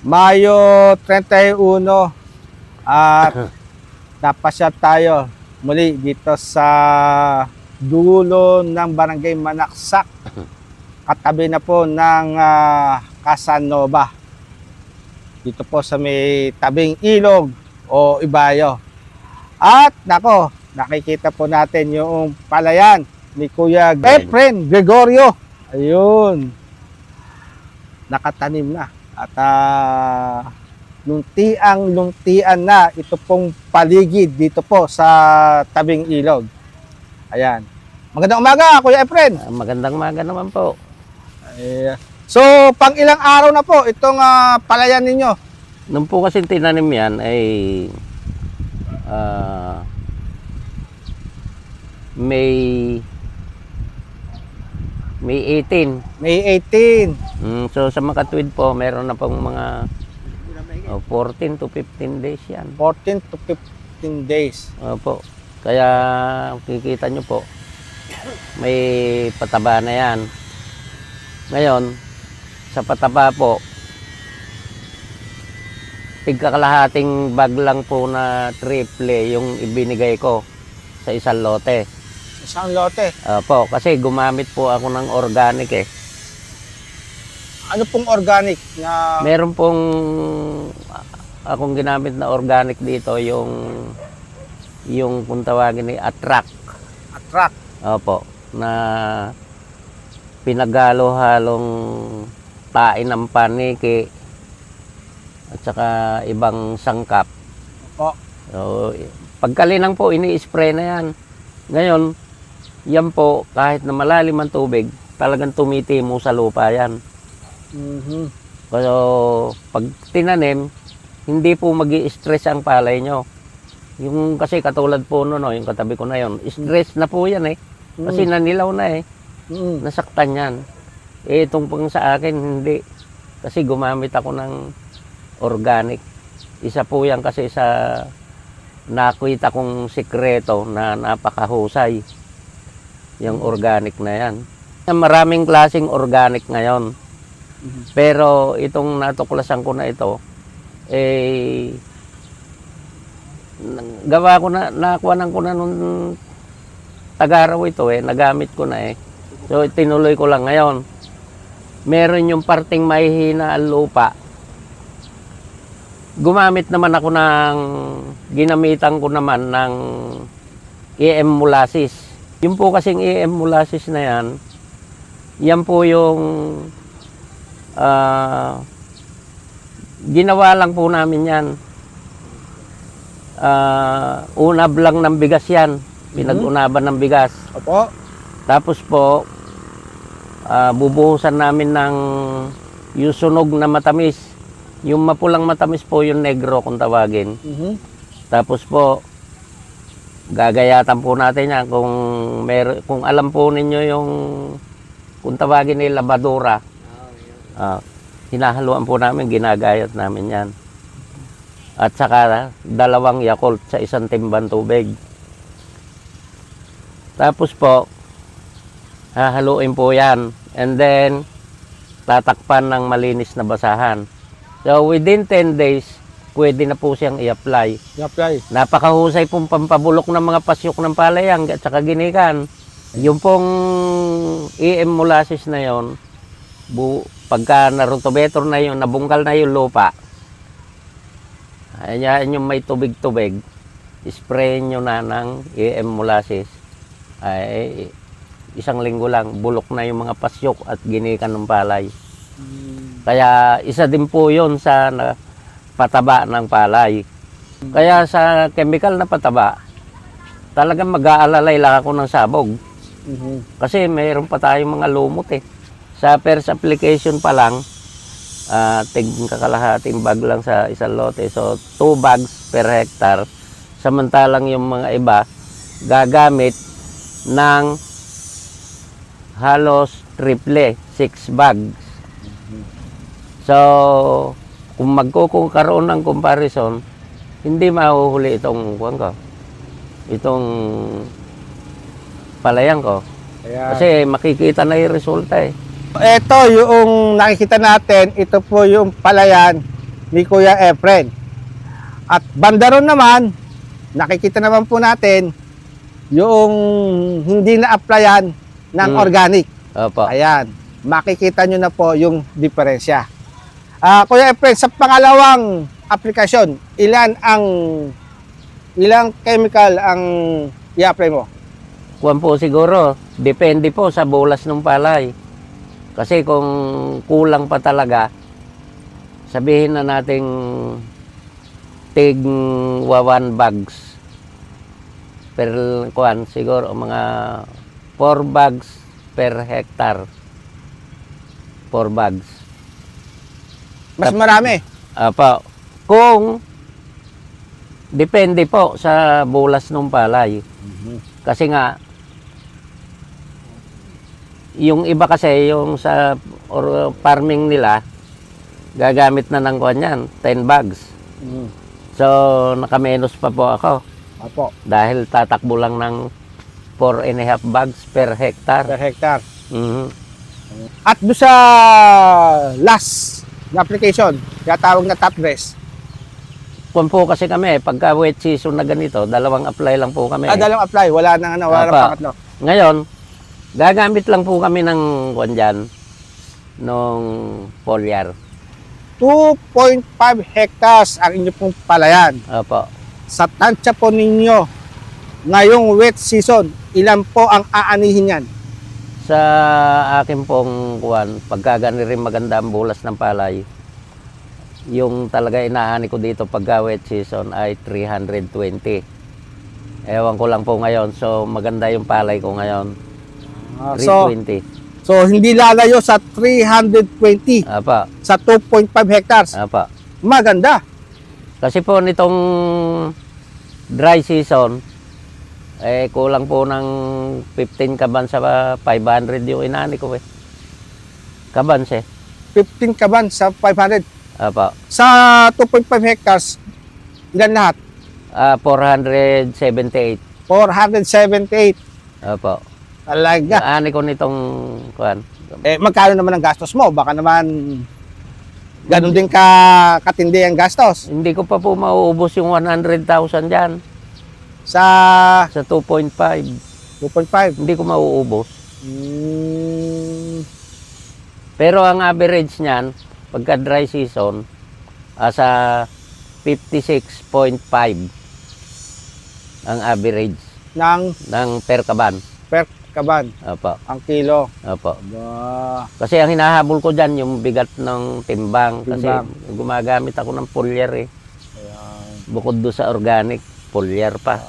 Mayo 31 at napasyat tayo muli dito sa dulo ng Barangay Manaksak. Katabi na po ng ah, Casanova. Dito po sa may tabing ilog o ibayo. At nako nakikita po natin yung palayan ni Kuya Efren Gregorio. Ayun. Nakatanim na at ah, luntiang luntian na ito pong paligid dito po sa tabing ilog. Ayan. Magandang umaga, Kuya Efren. Ah, Magandang maga naman po. Ayan. So, pang ilang araw na po itong ah, palayan ninyo? Nung po kasi tinanim yan ay ah, May May 18. May 18. Mm, so sa makatwid po, meron na pong mga oh, 14 to 15 days yan. 14 to 15 days. Opo. Kaya kikita nyo po, may pataba na yan. Ngayon, sa pataba po, tigkakalahating bag lang po na triple yung ibinigay ko sa isang lote. Isang lote. Opo, kasi gumamit po ako ng organic eh. Ano pong organic na Meron pong akong ginamit na organic dito yung yung kung tawagin ni attract. attract? Opo, na pinagalo-halong tain ng paniki at saka ibang sangkap. Opo. So, pagkalinang po, ini-spray na yan. Ngayon, yan po, kahit na malalim ang tubig, talagang tumitimo sa lupa yan. Mhm. So, pag tinanim, hindi po mag stress ang palay nyo. Yung kasi katulad po no, no, yung katabi ko na yon, stress na po yan eh. Kasi nanilaw na eh. Mhm. nasaktan yan. Eh, itong pang sa akin, hindi. Kasi gumamit ako ng organic. Isa po yan kasi sa nakita kong sikreto na napakahusay. Yung organic na yan. Maraming klaseng organic ngayon. Pero itong natuklasan ko na ito, eh, gawa ko na, nakuha ko na nung tagaraw ito eh, nagamit ko na eh. So, tinuloy ko lang ngayon. Meron yung parting mahihina ang lupa. Gumamit naman ako ng, ginamitan ko naman ng EM molasses. Yung po kasing EM molasses na yan, yan po yung ah, ginawa lang po namin yan. Ah, unab lang ng bigas yan. Pinag-unaban ng bigas. Opo. Tapos po, ah, bubuhusan namin ng yung sunog na matamis. Yung mapulang matamis po yung negro kung tawagin. Mhm. Tapos po, gagayatan po natin yan kung, mer kung alam po ninyo yung kung tawagin nila labadura. Ah, hinahaluan po namin, ginagayat namin yan. At saka dalawang Yakult sa isang timban tubig. Tapos po, hahaluin po yan. And then, tatakpan ng malinis na basahan. So, within 10 days, pwede na po siyang i-apply. I-apply. Napakahusay pong pampabulok ng mga pasyok ng palayang at saka ginikan. Yung pong EM molasses na yon, bu, pagka narutobetor na yun, nabungkal na yung lupa, ayan yung may tubig-tubig, spray nyo na ng EM molasses. Ay, isang linggo lang, bulok na yung mga pasyok at ginikan ng palay. Kaya isa din po yun sa na, pataba ng palay. Kaya sa chemical na pataba, talagang mag-aalalay lang ako ng sabog. Mhm. Kasi mayroon pa tayong mga lumot eh. Sa first application pa lang, uh, tig kakalahating bag lang sa isang lote. So, 2 bags per hectare. Samantalang yung mga iba, gagamit ng halos triple, 6 bags. So, kung magkukaroon ng comparison, hindi mahuhuli itong kuwan ko. Itong palayan ko. Ayan. Kasi makikita na yung resulta eh. Ito yung nakikita natin, ito po yung palayan ni Kuya Efren. At banda ron naman, nakikita naman po natin yung hindi na-applyan ng Mm. organic. Opo. Ayan, makikita nyo na po yung diferensya. Ah, Kuya Efren, sa pangalawang aplikasyon, ilan ang ilang chemical ang i-apply mo? Kuwan po siguro, depende po sa bulas ng palay. Kasi kung kulang pa talaga, sabihin na nating tig wawan bags per kuan siguro mga 4 bags per hectare 4 bags Mas marami. apa kung depende po sa bulas ng palay kasi nga yung iba kasi yung sa or farming nila gagamit na ng kuan yan 10 bags Mm. so nakamenos pa po ako Apo, dahil tatakbo lang ng 4 and a half bags per hectare per hectare. Mhm. At do sa last na application, kaya tawag na top dress. Kung po kasi kami, pagka wet season na ganito, dalawang apply lang po kami. Ah, dalawang apply, wala nang ano, wala nang Apa. pangatlo. Ngayon, gagamit lang po kami ng kwan dyan, nung foliar. 2.5 hectares ang inyo pong palayan. Opo. Sa tansya po ninyo, ngayong wet season, ilan po ang aanihin yan? Sa akin pong kuwan, pagka rin maganda ang bulas ng palay, yung talaga inaani ko dito pagka wet season ay 320. Ewan ko lang po ngayon, so maganda yung palay ko ngayon, Ah, so, 320. so, hindi lalayo sa 320 Apa, sa 2.5 hectares. apa. Maganda. Kasi po nitong dry season, eh kulang po ng 15 kaban sa 500 yung inani ko eh. Kaban siya. 15 kaban sa 500. Apa. Sa 2.5 hectares, ilan lahat? Ah, 478. 478. Opo. Talaga. Ani ko nitong kuan. Eh, magkano naman ang gastos mo? Baka naman ganun din ka katindi ang gastos. Hindi ko pa po mauubos yung 100,000 diyan Sa sa 2.5. 2.5. Hindi ko mauubos. Mm, Pero ang average niyan pagka dry season asa 56.5 ang average ng ng per kaban. per kaban Opo. ang kilo. Opo. Ba, Kasi ang hinahabol ko diyan yung bigat ng timbang, kasi Timbang. gumagamit ako ng pulyar eh. Bukod do sa organic, pulyar pa.